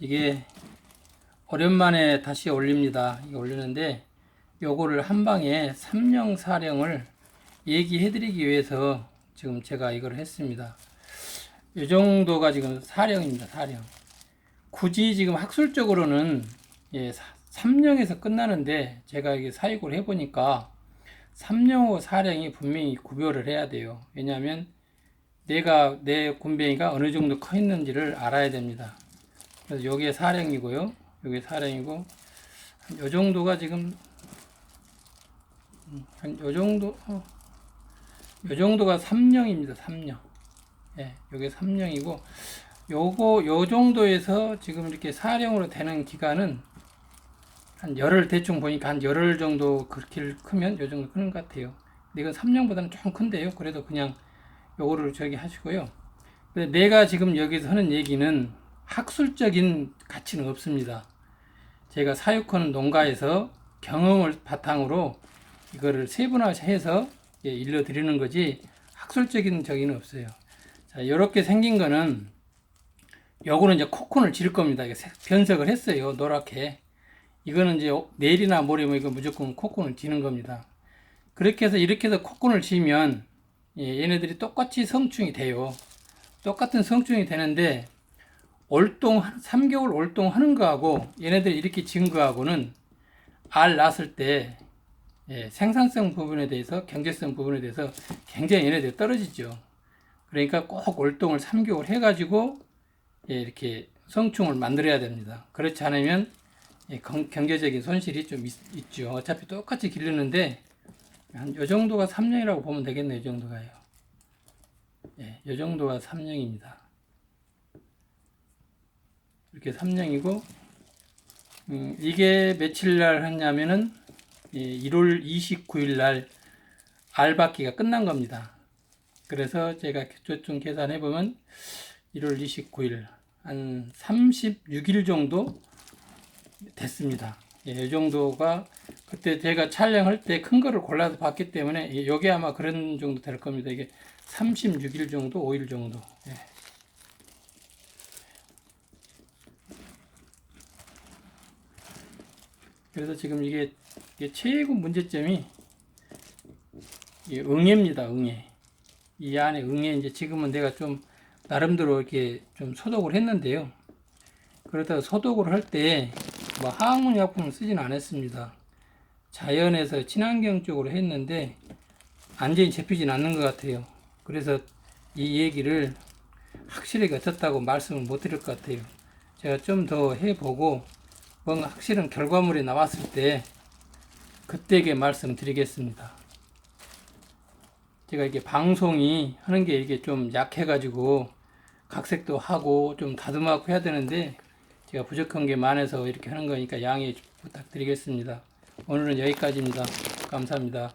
이게 오랜만에 다시 올립니다. 이게 올리는데 요거를 한 방에 삼령 사령을 얘기해 드리기 위해서 지금 제가 이걸 했습니다. 이 정도가 지금 사령입니다. 사령. 굳이 지금 학술적으로는 예, 3령에서 끝나는데 제가 이게 사육을 해보니까 3령하고 4령이 분명히 구별을 해야 돼요. 왜냐하면 내가 내 곰뱅이가 어느 정도 커 있는지를 알아야 됩니다. 그래서 여기에 4령이고요. 여기 4령이고 한요 정도가 지금 음, 한요 정도 어, 요 정도가 3령입니다. 3령. 예, 요게 3령이고 요거 요 정도에서 지금 이렇게 4령으로 되는 기간은 한 열흘 대충 보니까 한 열흘 정도 그렇게 크면 요 정도 크는 것 같아요. 근데 이건 3년보다는 조금 큰데요. 그래도 그냥 요거를 저기 하시고요. 근데 내가 지금 여기서 하는 얘기는 학술적인 가치는 없습니다. 제가 사육하는 농가에서 경험을 바탕으로 이거를 세분화해서 예, 일러드리는 거지 학술적인 저기는 없어요. 자, 이렇게 생긴 거는 요거는 이제 코콘을 지를 겁니다. 변색을 했어요. 노랗게. 이거는 이제 내일이나 모레면 이거 무조건 코콘을 지는 겁니다. 그렇게 해서 이렇게 해서 코콘을 지면 예, 얘네들이 똑같이 성충이 돼요. 똑같은 성충이 되는데 올동 3개월 올동하는 거하고 얘네들이 이렇게 지은 거하고는 알 낳았을 때 예, 생산성 부분에 대해서 경제성 부분에 대해서 굉장히 얘네들이 떨어지죠. 그러니까 꼭 올동을 3개월 해가지고 예, 이렇게 성충을 만들어야 됩니다. 그렇지 않으면 예, 경- 경제적인 손실이 좀 있, 죠 어차피 똑같이 기르는데 한 요 정도가 3년이라고 보면 되겠네요. 이 정도가요. 예, 요 정도가 3년입니다. 이렇게 3년이고 음, 이게 며칠 날 했냐면은 예, 1월 29일 날 알받기가 끝난 겁니다. 그래서 제가 대충 계산해 보면 1월 29일 한 36일 정도 됐습니다. 예, 이 정도가 그때 제가 촬영할 때 큰 거를 골라서 봤기 때문에 예, 요게 아마 그런 정도 될 겁니다. 이게 36일 정도, 5일 정도. 예. 그래서 지금 이게, 이게 최고 문제점이 이 응애입니다. 응애. 이 안에 응애 이제 지금은 내가 좀 나름대로 이렇게 좀 소독을 했는데요. 그렇다고 소독을 할 때뭐 화학물 약품을 쓰진 않았습니다. 자연에서 친환경 쪽으로 했는데 완전히 잡히진 않는 것 같아요. 그래서 이 얘기를 확실하게 어떻다고 말씀을 못 드릴 것 같아요. 제가 좀 더 해보고 뭔가 확실한 결과물이 나왔을 때 그때게 말씀드리겠습니다. 제가 이게 방송이 하는 게 이게 좀 약해가지고 각색도 하고 좀 다듬어갖고 해야 되는데 제가 부족한 게 많아서 이렇게 하는 거니까 양해 부탁드리겠습니다. 오늘은 여기까지입니다. 감사합니다.